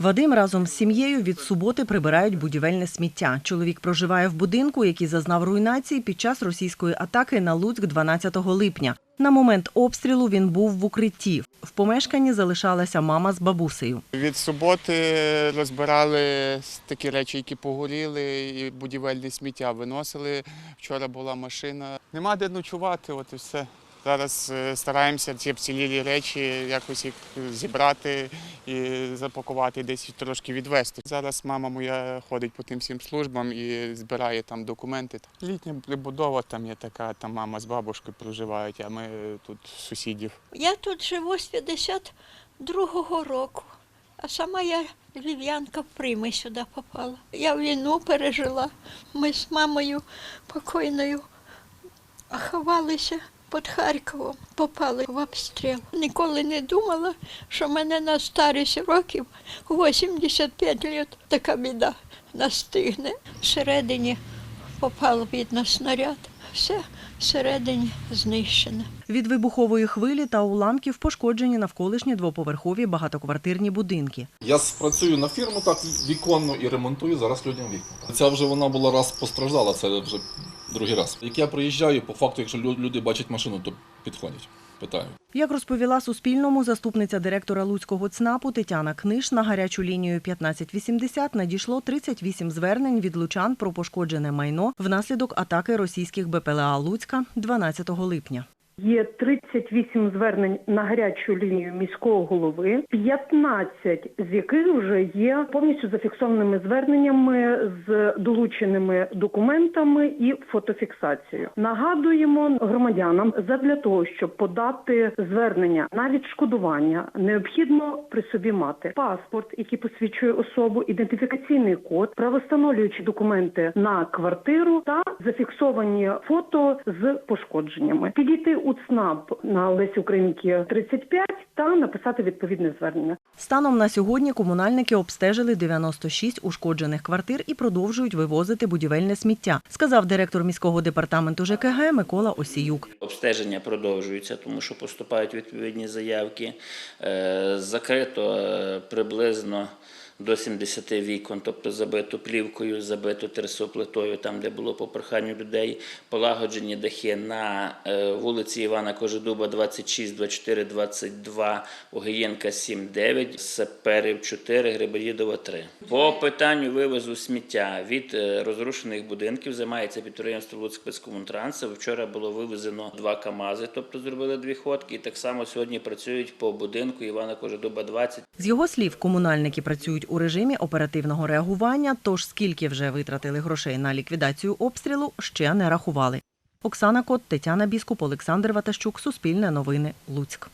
Вадим разом з сім'єю від суботи прибирають будівельне сміття. Чоловік проживає в будинку, який зазнав руйнації під час російської атаки на Луцьк 12 липня. На момент обстрілу він був в укритті. В помешканні залишалася мама з бабусею. Від суботи розбирали такі речі, які погоріли, і будівельне сміття виносили. Вчора була машина. Нема де ночувати, от і все. Зараз е, стараємося ці вцілілі речі якось їх зібрати і запакувати, десь трошки відвести. Зараз мама моя ходить по тим всім службам і збирає там документи. Літня прибудова там є така, там мама з бабушкою проживають, а ми тут сусідів. Я тут живу з 52-го року, а сама я львів'янка в Прими сюди попала. Я війну пережила. Ми з мамою покойною ховалися під Харковом, попали в обстріл. Ніколи не думала, що мене на старість років 85 років така біда настигне. Всередині попав, видно, снаряд. Все всередині знищено. Від вибухової хвилі та уламків пошкоджені навколишні двоповерхові багатоквартирні будинки. Я працюю на фірму так віконну і ремонтую зараз людям вікна. Ця вже вона була раз постраждала, це вже другий раз. Як я приїжджаю, по факту, якщо люди бачать машину, то підходять, Питаю. Як розповіла Суспільному заступниця директора Луцького ЦНАПу Тетяна Книж, на гарячу лінію 1580 надійшло 38 звернень від лучан про пошкоджене майно внаслідок атаки російських БПЛА Луцька 12 липня. Є 38 звернень на гарячу лінію міського голови, 15 з яких вже є повністю зафіксованими зверненнями з долученими документами і фотофіксацією. Нагадуємо громадянам задля того, щоб подати звернення на відшкодування, необхідно при собі мати паспорт, який посвідчує особу, ідентифікаційний код, правостановлюючі документи на квартиру та зафіксовані фото з пошкодженнями. Підійти у ЦНАП на Лесі Українки 35 та написати відповідне звернення. Станом на сьогодні комунальники обстежили 96 ушкоджених квартир і продовжують вивозити будівельне сміття, сказав директор міського департаменту ЖКГ Микола Осіюк. Обстеження продовжуються, тому що поступають відповідні заявки. Е, Закрито е, приблизно до 70 вікон, тобто забито плівкою, забито терсоплитою, там, де було по проханню людей, полагоджені дахи на е, вулиці Івана Кожедуба 26, 24, 22, Огієнка 7, 9, Саперів 4, Грибоїдова 3. По питанню вивозу сміття від е, розрушених будинків займається підприємство Луцькспецкомунтранс. Вчора було вивезено два КАМАЗи, тобто зробили дві ходки, і так само сьогодні працюють по будинку Івана Кожедуба 20. З його слів, комунальники працюють у режимі оперативного реагування, тож скільки вже витратили грошей на ліквідацію обстрілу, ще не рахували. Оксана Кот, Тетяна Біскуп, Олександр Ватащук, Суспільне новини, Луцьк.